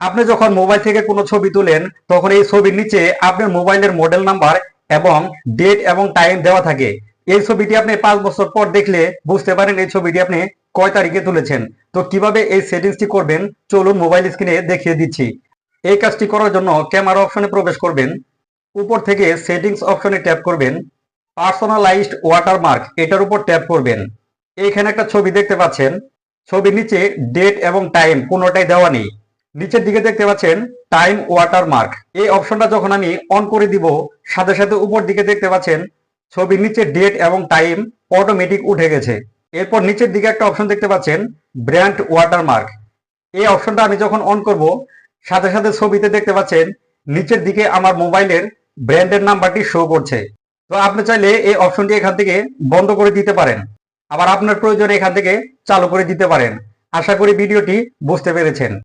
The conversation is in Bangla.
আপনি যখন মোবাইল থেকে কোনো ছবি তুলেন, তখন এই ছবির নিচে আপনার মোবাইলের মডেল নাম্বার এবং ডেট এবং টাইম দেওয়া থাকে। এই ছবিটি আপনি পাঁচ বছর পর দেখলে বুঝতে পারেন এই ছবিটি আপনি কয় তারিখে তুলেছেন। তো কীভাবে এই সেটিংসটি করবেন, চলুন মোবাইল স্ক্রিনে দেখিয়ে দিচ্ছি। এই কাজটি করার জন্য ক্যামেরা অপশনে প্রবেশ করবেন। উপর থেকে সেটিংস অপশনে ট্যাপ করবেন। পার্সোনালাইজড ওয়াটারমার্ক এটার উপর ট্যাপ করবেন। এইখানে একটা ছবি দেখতে পাচ্ছেন। ছবির নিচে ডেট এবং টাইম কোনোটাই দেওয়া নেই। নিচের দিকে দেখতে পাচ্ছেন টাইম ওয়াটারমার্ক এই অপশনটা যখন আমি অন করে দিব, সাথে সাথে উপর দিকে দেখতে পাচ্ছেন ছবির নিচে ডেট এবং টাইম অটোমেটিক উঠে গেছে। এরপর নিচের দিকে একটা অপশন দেখতে পাচ্ছেন ব্র্যান্ড ওয়াটারমার্ক এই অপশনটা আমি যখন অন করব, সাথে সাথে ছবিতে দেখতে পাচ্ছেন, নিচের দিকে আমার মোবাইলের ব্র্যান্ডের নাম্বারটি শো করছে। তো আপনি চাইলে এই অপশনটি এখান থেকে বন্ধ করে দিতে পারেন। আবার আপনার প্রয়োজনে এখান থেকে চালু করে দিতে পারেন। আশা করি ভিডিওটি বুঝতে পেরেছেন।